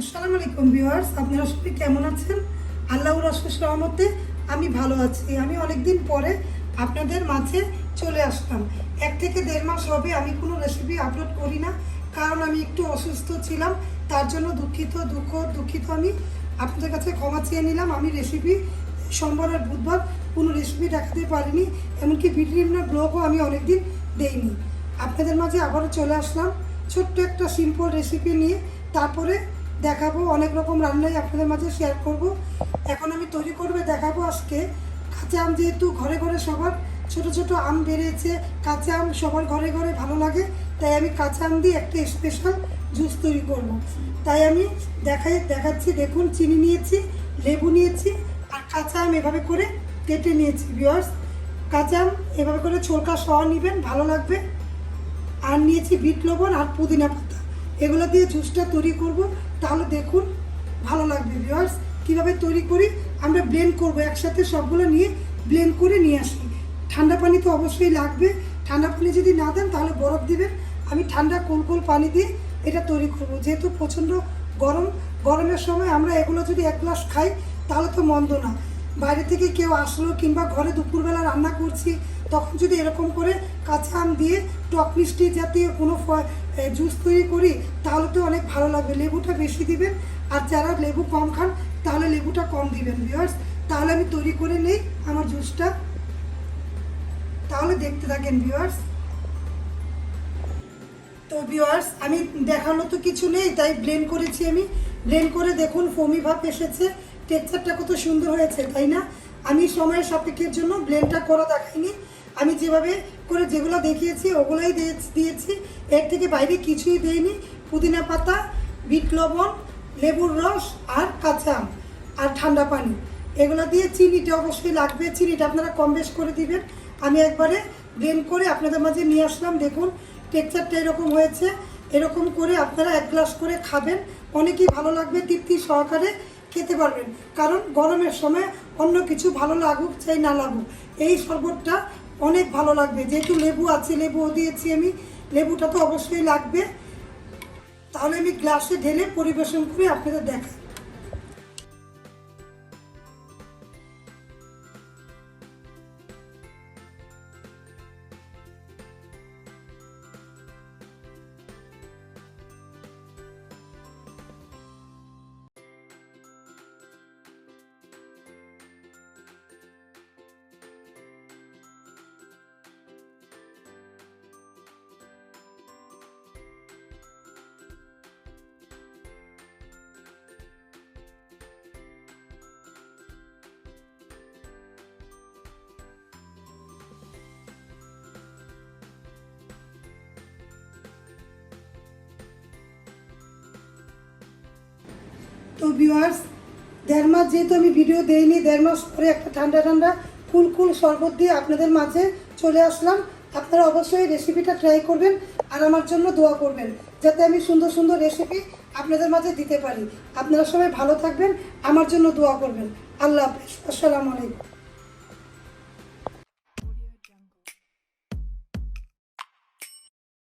আসসালামু আলাইকুম ভিউয়ার্স, আপনারা সবাই কেমন আছেন? আল্লাহর রসুস রহমতে আমি ভালো আছি। আমি অনেকদিন পরে আপনাদের মাঝে চলে আসলাম। এক থেকে দেড় মাস হবে আমি কোনো রেসিপি আপলোড করি না, কারণ আমি একটু অসুস্থ ছিলাম, তার জন্য দুঃখিত, দুঃখ, দুঃখিত আমি আপনাদের কাছে ক্ষমা চেয়ে নিলাম। আমি রেসিপি সোমবার আর বুধবার কোনো রেসিপি দেখাতে পারিনি, এমনকি বিভিন্ন ব্লগও আমি অনেকদিন দেইনি। আপনাদের মাঝে আবারও চলে আসলাম। ছোট্ট একটা সিম্পল রেসিপি নিয়ে, তারপরে দেখাবো, অনেক রকম রান্নাই আপনাদের মাঝে শেয়ার করব। এখন আমি তৈরি করবে দেখাবো আজকে। কাঁচা আম যেহেতু ঘরে ঘরে সবার, ছোট ছোট আম বেরিয়েছে কাঁচা আম সবার ঘরে ঘরে ভালো লাগে, তাই আমি কাঁচা আম দিয়ে একটা স্পেশাল জুস তৈরি করব। তাই আমি দেখাই, দেখাচ্ছি, দেখুন, চিনি নিয়েছি, লেবু নিয়েছি, আর কাঁচা আম এভাবে করে কেটে নিয়েছি ভিওয়ার্স কাঁচা আম এভাবে করে ছোলকা সহ নেবেন, ভালো লাগবে। আর নিয়েছি বিট লবণ আর পুদিনা পাতা। এগুলো দিয়ে জুসটা তৈরি করব। তাহলে দেখুন, ভালো লাগবে ভিউয়ার্স কীভাবে তৈরি করি? আমরা ব্লেন্ড করব একসাথে সবগুলো নিয়ে ব্লেন্ড করে নিয়ে আসি। ঠান্ডা পানি তো অবশ্যই লাগবে। ঠান্ডা পানি যদি না দেন, তাহলে বরফ দিবেন। আমি ঠান্ডা কোল কোল পানি দিয়ে এটা তৈরি করব। যেহেতু প্রচণ্ড গরম, গরমের সময় আমরা এগুলো যদি এক গ্লাস খাই, তাহলে তো মন্দ না। বাইরে থেকে কেউ আসলো কিংবা ঘরে দুপুরবেলা রান্না করছি, তখন যদি এরকম করে কাঁচা আম দিয়ে টক মিষ্টি জাতীয় কোনো জুস তৈরি করি, তাহলে তো অনেক ভালো লাগবে। লেবুটা বেশি দিবেন, আর যারা লেবু কম খান, তাহলে লেবুটা কম দিবেন ভিউয়ার্স তাহলে আমি তৈরি করে নেই আমার জুসটা। তাহলে দেখতে থাকেন ভিউয়ার্স তো ভিউয়ার্স আমি দেখানো তো কিছু নেই, তাই ব্লেন্ড করেছি আমি। ব্লেন্ড করে দেখুন ফমি ভাব এসেছে। টেক্সচারটা কত সুন্দর হয়েছে, তাই না? আমি সময়ের সাপেক্ষের জন্য ব্লেন্ডটা করা দেখাইনি। আমি যেভাবে করে যেগুলো দেখিয়েছি, ওগুলোই দিয়ে- দিয়েছি। এর থেকে বাইরে কিছুই দেইনি। পুদিনা পাতা, বিট লবণ, লেবুর রস আর কাঁচা আম আর ঠান্ডা পানি। এগুলো দিয়ে চিনিটা অবশ্যই লাগবে। চিনিটা আপনারা কম বেশ করে দিবেন। আমি একবারে ব্লেন্ড করে আপনাদের মাঝে নিয়ে আসলাম। দেখুন টেক্সচারটা এরকম হয়েছে। এরকম করে আপনারা এক গ্লাস করে খাবেন। অনেকই ভালো লাগবে, তৃপ্তি সহকারে খেতে পারবেন। কারণ গরমের সময় অন্য কিছু ভালো লাগুক, চাই না লাগুক। এই শরবতটা অনেক ভালো লাগবে। যেহেতু লেবু আছে, লেবুও দিয়েছি আমি। লেবুটা তো অবশ্যই লাগবে। তাহলে আমি গ্লাসে ঢেলে পরিবেশন করে আপনাদের দেখাই। তো ভিউয়ার্স দেড় মাস যেহেতু আমি ভিডিও দেইনি, দেড় মাস পরে একটা ঠান্ডা ঠান্ডা কুল কুল শরবত দিয়ে আপনাদের মাঝে চলে আসলাম। আপনারা অবশ্যই রেসিপিটা ট্রাই করবেন আর আমার জন্য দোয়া করবেন, যাতে আমি সুন্দর সুন্দর রেসিপি আপনাদের মাঝে দিতে পারি। আপনারা সবাই ভালো থাকবেন, আমার জন্য দোয়া করবেন। আল্লাহ হাফিজ। আসসালামু আলাইকুম।